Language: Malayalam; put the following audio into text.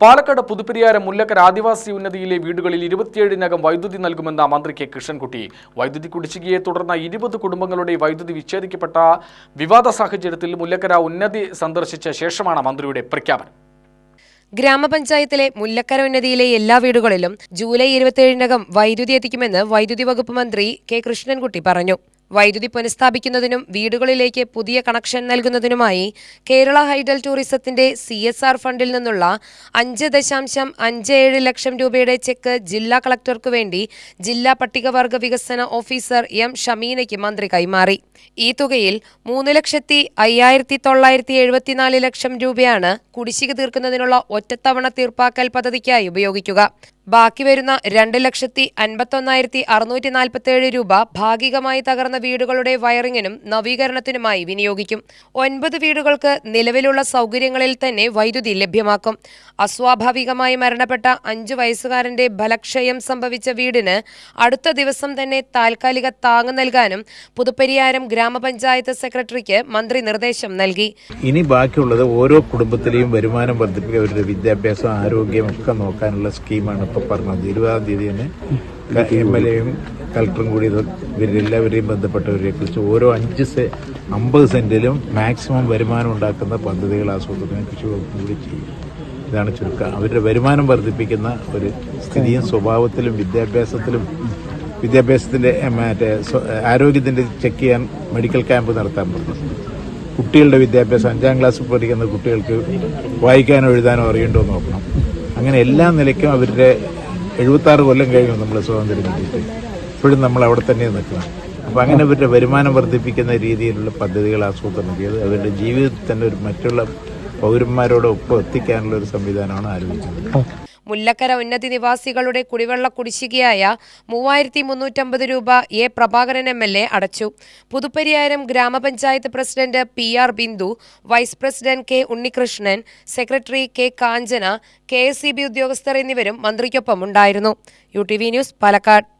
പാലക്കാട് പുതുപ്പെരിയാരം മുല്ലക്കര ആദിവാസി ഉന്നതിയിലെ വീടുകളിൽ ഇരുപത്തിയേഴിനകം വൈദ്യുതി നൽകുമെന്ന മന്ത്രി കെ കൃഷ്ണൻകുട്ടി. വൈദ്യുതി കുടിശ്ശികയെ തുടർന്ന് ഇരുപത് കുടുംബങ്ങളുടെ വൈദ്യുതി വിച്ഛേദിക്കപ്പെട്ട വിവാദ സാഹചര്യത്തിൽ മുല്ലക്കര ഉന്നതി സന്ദർശിച്ച ശേഷമാണ് മന്ത്രിയുടെ പ്രഖ്യാപനം. ഗ്രാമപഞ്ചായത്തിലെ മുല്ലക്കര ഉന്നതിയിലെ എല്ലാ വീടുകളിലും ജൂലൈ ഇരുപത്തിയേഴിനകം വൈദ്യുതി എത്തിക്കുമെന്ന് വൈദ്യുതി വകുപ്പ് മന്ത്രി കെ കൃഷ്ണൻകുട്ടി പറഞ്ഞു. വൈദ്യുതി പുനഃസ്ഥാപിക്കുന്നതിനും വീടുകളിലേക്ക് പുതിയ കണക്ഷൻ നൽകുന്നതിനുമായി കേരള ഹൈഡൽ ടൂറിസത്തിന്റെ സി എസ് ആർ ഫണ്ടിൽ നിന്നുള്ള അഞ്ച് ദശാംശം അഞ്ച് ഏഴ് ലക്ഷം രൂപയുടെ ചെക്ക് ജില്ലാ കളക്ടർക്കു വേണ്ടി ജില്ലാ പട്ടികവർഗ വികസന ഓഫീസർ എം ഷമീനയ്ക്ക് മന്ത്രി കൈമാറി. ഈ തുകയിൽ മൂന്ന് ലക്ഷത്തി അയ്യായിരത്തി തൊള്ളായിരത്തി എഴുപത്തിനാല് ലക്ഷം രൂപയാണ് കുടിശ്ശിക തീർക്കുന്നതിനുള്ള ഒറ്റത്തവണ തീർപ്പാക്കൽ പദ്ധതിക്കായി ഉപയോഗിക്കുക. ബാക്കി വരുന്ന രണ്ട് ലക്ഷത്തി അൻപത്തൊന്നായിരത്തി അറുന്നൂറ്റി നാൽപ്പത്തേഴ് രൂപ ഭാഗികമായി തകർന്ന വീടുകളുടെ വയറിങ്ങിനും നവീകരണത്തിനുമായി വിനിയോഗിക്കും. ഒൻപത് വീടുകൾക്ക് നിലവിലുള്ള സൗകര്യങ്ങളിൽ തന്നെ വൈദ്യുതി ലഭ്യമാക്കും. അസ്വാഭാവികമായി മരണപ്പെട്ട അഞ്ചു വയസ്സുകാരന്റെ ബലക്ഷയം സംഭവിച്ച വീടിന് അടുത്ത ദിവസം തന്നെ താൽക്കാലിക താങ് നൽകാനും പുതുപ്പരിയാരം ഗ്രാമപഞ്ചായത്ത് സെക്രട്ടറിക്ക് മന്ത്രി നിർദ്ദേശം നൽകി. ഇനി ബാക്കിയുള്ളത് ഓരോ കുടുംബത്തിലെയും വരുമാനം വർദ്ധിപ്പിക്കുക വിദ്യാഭ്യാസം ആരോഗ്യം ഒക്കെ നോക്കാനുള്ള സ്കീമാണ്. ഇപ്പൊ പറഞ്ഞത് ഇരുപതാം തീയതി തന്നെ എം എൽ എയും കളക്ടറും കൂടി ഇവരെല്ലാവരെയും ബന്ധപ്പെട്ടവരെ കുറിച്ച് ഓരോ അഞ്ച് സെ അമ്പത് സെന്റിലും മാക്സിമം വരുമാനം ഉണ്ടാക്കുന്ന പദ്ധതികൾ ആസൂത്രണം കൃഷി വകുപ്പും കൂടി ചെയ്യും. ഇതാണ് ചുരുക്കം. അവരുടെ വരുമാനം വർദ്ധിപ്പിക്കുന്ന ഒരു സ്ഥിതിയും സ്വഭാവത്തിലും വിദ്യാഭ്യാസത്തിലും വിദ്യാഭ്യാസത്തിന്റെ മറ്റേ ആരോഗ്യത്തിന്റെ ചെക്ക് ചെയ്യാൻ മെഡിക്കൽ ക്യാമ്പ് നടത്താൻ പറഞ്ഞു കുട്ടികളുടെ വിദ്യാഭ്യാസം അഞ്ചാം ക്ലാസ് പഠിക്കുന്ന കുട്ടികൾക്ക് വായിക്കാനോ എഴുതാനോ അറിയണ്ടോ നോക്കണം. അങ്ങനെ എല്ലാ നിലയ്ക്കും അവരുടെ എഴുപത്തി ആറ് കൊല്ലം കഴിഞ്ഞു നമ്മൾ സ്വാതന്ത്ര്യം കിട്ടിയിട്ട്. ഇപ്പോഴും നമ്മൾ അവിടെ തന്നെ നിൽക്കണം. അപ്പം അങ്ങനെ അവരുടെ വരുമാനം വർദ്ധിപ്പിക്കുന്ന രീതിയിലുള്ള പദ്ധതികൾ ആസൂത്രണം ചെയ്ത് അവരുടെ ജീവിതത്തിൽ തന്നെ ഒരു മറ്റുള്ള പൗരന്മാരോടൊപ്പം എത്തിക്കാനുള്ള ഒരു സംവിധാനമാണ് ആലോചിക്കുന്നത്. മുല്ലക്കര ഉന്നതി നിവാസികളുടെ കുടിവെള്ള കുടിശ്ശികയായ മൂവായിരത്തി മുന്നൂറ്റമ്പത് രൂപ A Prabhakaran M L A അടച്ചു. പുതുപ്പരിയാരം ഗ്രാമപഞ്ചായത്ത് president P R Bindu vice president K Unnikrishnan secretary K Kanchana K ഉദ്യോഗസ്ഥർ എന്നിവരും മന്ത്രിക്കൊപ്പം ഉണ്ടായിരുന്നു U T V news Palakkad.